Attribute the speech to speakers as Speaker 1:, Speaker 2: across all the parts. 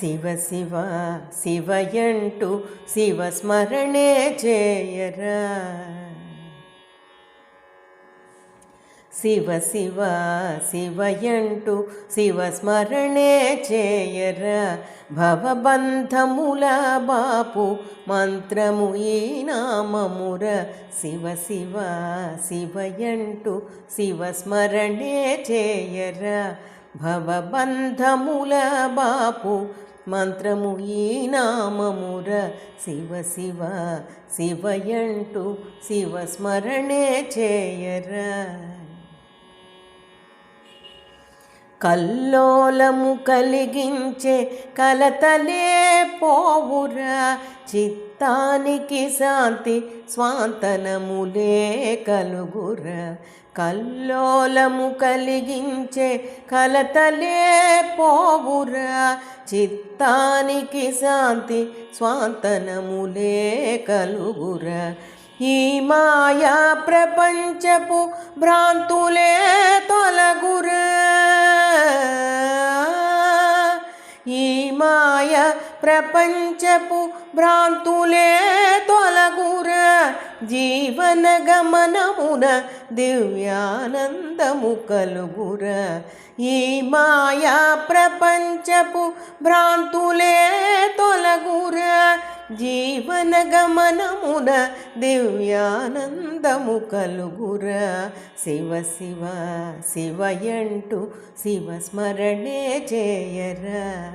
Speaker 1: శివ శివ శివయంటూ శివ స్మరణే శివ శివ శివయంటూ శివస్మరణే చేయర భవబంధముల బాపు మంత్రము ఈ నామముర శివ శివ శివయంటూ శివస్మరణే చేయర భవబంధముల బాపు మంత్రము ఈ నామముర శివ శివ శివయంటూ శివస్మరణే చేయరా కల్లోలము కలిగించే కలతలే పోవురా. చిత్తానికి శాంతి స్వాంతనములే కలుగురా. కల్లోలము కలిగించే కలతలే పోవురా. చిత్తానికి శాంతి స్వాంతనములే కలుగురా. ఈ మాయా ప్రపంచపు భ్రాంతులే తొలగురా. ఈ మాయ ప్రపంచపు భ్రాంతులే తొలగుర జీవన గమనమున దివ్యానందము కలుగుర. ఈ మాయా ప్రపంచపు భ్రాంతులే తొలగుర జీవన గమనమున దివ్యానందము కలుగురా. శివ శివ శివయంటూ శివ స్మరణే చేయరా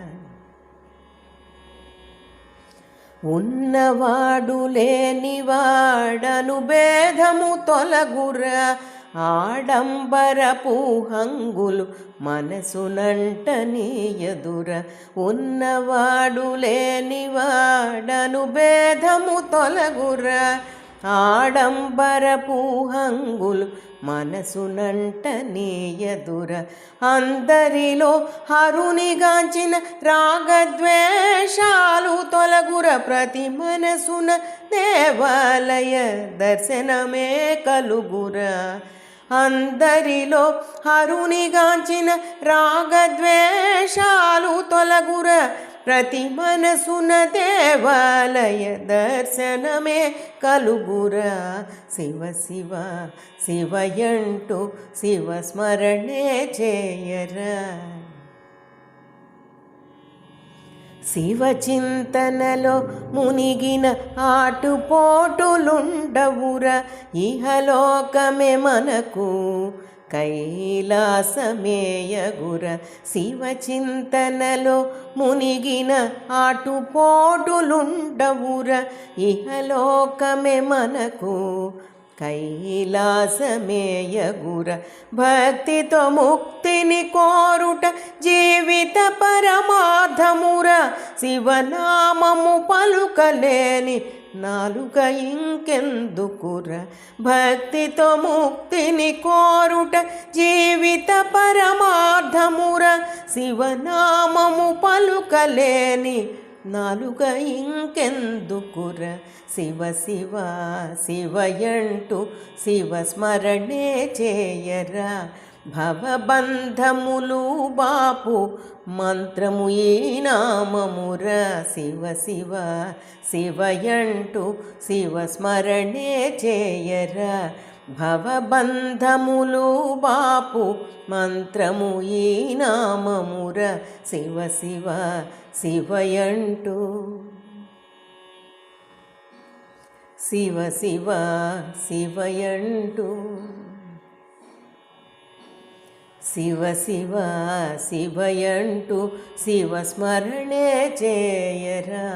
Speaker 1: ఉన్నవాడు లేనివాడను భేదము తొలగురా. ఆడంబరపు హంగులు మనసునంట నీయదుర ఉన్నవాడు లేనివాడను భేదము తొలగుర. ఆడంబరపు హంగులు మనసునంట నీయదుర అందరిలో హరునిగాంచిన రాగద్వేషాలు తొలగుర ప్రతి మనసున దేవాలయ దర్శనమే కలుగురా. అందరిలో అరుణిగాంచిన రాగద్వేషాలు తొలగుర. ప్రతి మనసున దేవాలయ దర్శనమే కలుగురా. శివ శివ శివయంటూ శివస్మరణే చేయరా. శివ చింతనలో మునిగిన ఆటుపోటులుండవుర ఇహలోకమే మనకు కైలాసమేయగుర. శివ చింతనలో మునిగిన ఆటుపోటులుండవుర ఇహలోకమే మనకు కైలాసమేయగుర భక్తితో ముక్తిని కోరుట జీవిత పరమార్థముర శివనామము పలుకలేని నాలుక ఇంకెందుకుర? భక్తితో ముక్తిని కోరుట జీవిత పరమార్థముర శివనామము పలుకలేని నాలుగ ఇంకెందుకుర శివ శివ శివయంటూ శివస్మరణే చేయరా? భవబంధములు బాపు మంత్రము ఈ నామముర. శివ శివ శివయంటూ శివస్మరణే చేయరా? భవబంధములు బాపు మంత్రము ఈ నామముర శివ శివ శివయంటూ. శివ శివ శివయంటూ. శివ శివ శివయంటూ శివస్మరణే చేయరా